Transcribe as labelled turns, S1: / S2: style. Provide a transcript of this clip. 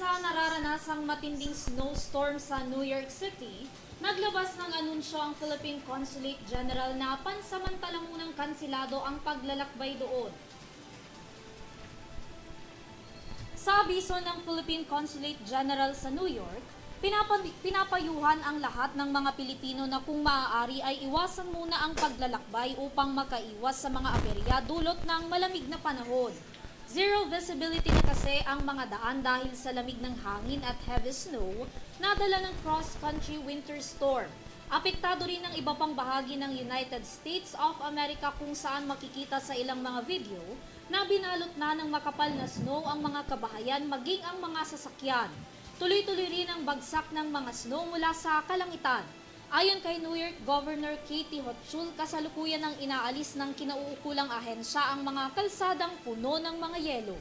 S1: sa nararanasang matinding snowstorm sa New York City, naglabas ng anunsyo ang Philippine Consulate General na pansamantalang munang kansilado ang paglalakbay doon. Sa abiso ng Philippine Consulate General sa New York, pinapa- pinapayuhan ang lahat ng mga Pilipino na kung maaari ay iwasan muna ang paglalakbay upang makaiwas sa mga aberya dulot ng malamig na panahon. Zero visibility na kasi ang mga daan dahil sa lamig ng hangin at heavy snow na dala ng cross-country winter storm. Apektado rin ang iba pang bahagi ng United States of America kung saan makikita sa ilang mga video na binalot na ng makapal na snow ang mga kabahayan maging ang mga sasakyan. Tuloy-tuloy rin ang bagsak ng mga snow mula sa kalangitan. Ayon kay New York Governor Katie Hochul, kasalukuyan ng inaalis ng kinauukulang ahensya ang mga kalsadang puno ng mga yelo.